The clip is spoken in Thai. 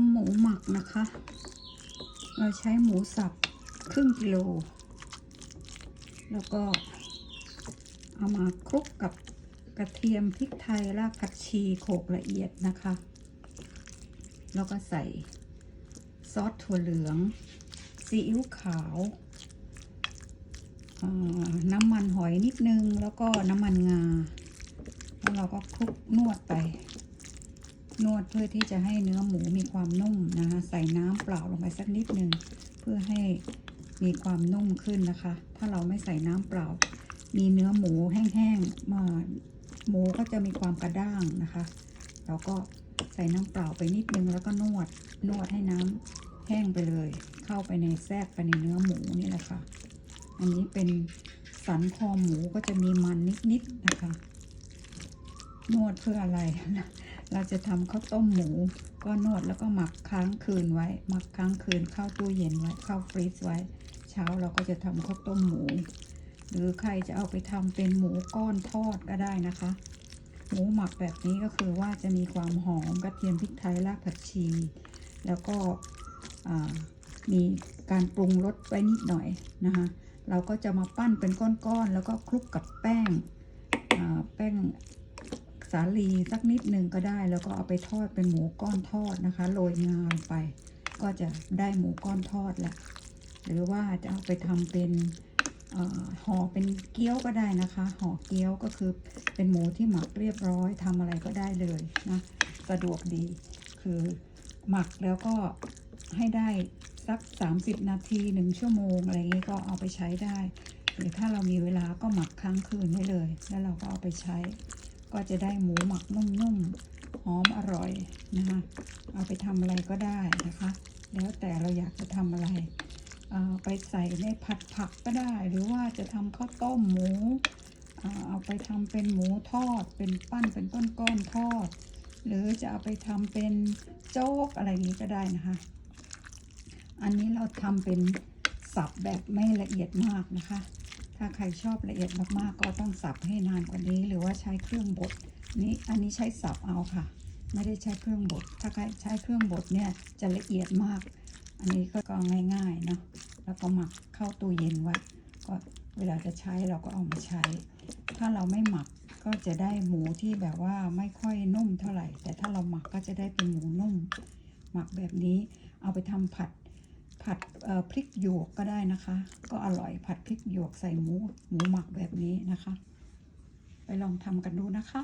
ำหมูหมักนะคะ เราใช้หมูสับครึ่งกิโล แล้วก็เอามาคลุกกับกระเทียมพริกไทยรากผักชีโขลกละเอียดนะคะ แล้วก็ใส่ซอสถั่วเหลือง ซีอิ๊วขาว น้ำมันหอยนิดนึง แล้วก็น้ำมันงา แล้วเราก็คลุกนวดไป นวดเพื่อที่จะให้เนื้อหมูมีความนุ่มนะคะ ใส่น้ำเปล่าลงไปสักนิดนึงเพื่อให้มีความนุ่มขึ้นนะคะ ถ้าเราไม่ใส่น้ำเปล่า มีเนื้อหมูแห้งๆมาหมูก็จะมีความกระด้างนะคะ เราก็ใส่น้ำเปล่าไปนิดนึงแล้วก็นวดนวดให้น้ำแห้งไปเลย เข้าไปในแทรกไปในเนื้อหมูนี่แหละค่ะ อันนี้เป็นสันคอหมูก็จะมีมันนิดๆนะคะ นวดเพื่ออะไร เราจะทำข้าวต้มหมูก็นวดแล้วก็หมักค้างคืนไว้ หมักค้างคืนเข้าตู้เย็นไว้เข้าฟรีซไว้ เช้าเราก็จะทำข้าวต้มหมู หรือใครจะเอาไปทำเป็นหมูก้อนทอดก็ได้นะคะ หมูหมักแบบนี้ก็คือว่าจะมีความหอมกระเทียมพริกไทยรากผักชี แล้วก็มีการปรุงรสไว้นิดหน่อยนะคะเราก็จะมาปั้นเป็นก้อนๆแล้วก็คลุกกับแป้งแป้ง สาลีสักนิดหนึ่งก็ได้ แล้วก็เอาไปทอดเป็นหมูก้อนทอดนะคะโรยงาลงไป ก็จะได้หมูก้อนทอดแหละหรือว่าจะเอาไปทำเป็นห่อเป็นเกี๊ยวก็ได้นะคะห่อเกี๊ยวก็คือเป็นหมูที่หมักเรียบร้อยทำอะไรก็ได้เลยนะสะดวกดีคือหมักแล้วก็ให้ได้สัก 30 นาที1ชั่วโมงอะไรอย่างนี้ก็เอาไปใช้ได้ หรือถ้าเรามีเวลาก็หมักค้างคืนไว้เลย แล้วเราก็เอาไปใช้ ก็จะได้หมูหมักนุ่มๆหอมอร่อยนะคะ เอาไปทำอะไรก็ได้นะคะ แล้วแต่เราอยากจะทำอะไร ไปใส่ในผัดผักก็ได้ หรือว่าจะทำข้าวต้มหมู เอาไปทำเป็นหมูทอด เป็นปั้นเป็นต้นก้อนทอด หรือจะเอาไปทำเป็นโจ๊กอะไรนี้ก็ได้นะคะ อันนี้เราทำเป็นสับแบบไม่ละเอียดมากนะคะ ถ้าใครชอบละเอียดมากๆ ก็ต้องสับให้นานกว่านี้ หรือว่าใช้เครื่องบดนี้อันนี้ใช้สับเอาค่ะ ไม่ได้ใช้เครื่องบดถ้าใครใช้เครื่องบดเนี่ยจะละเอียดมาก อันนี้ก็ก็ง่ายๆเนาะแล้วก็หมักเข้าตู้เย็นไว้ก็เวลาจะใช้เราก็เอามาใช้ ถ้าเราไม่หมักก็จะได้หมูที่แบบว่าไม่ค่อยนุ่มเท่าไหร่ แต่ถ้าเราหมักก็จะได้เป็นหมูนุ่ม หมักแบบนี้เอาไปทำผัด ผัดพริกหยวกก็ได้นะคะ ก็อร่อยผัดพริกหยวกใส่หมูหมูหมักแบบนี้นะคะ ไปลองทำกันดูนะคะ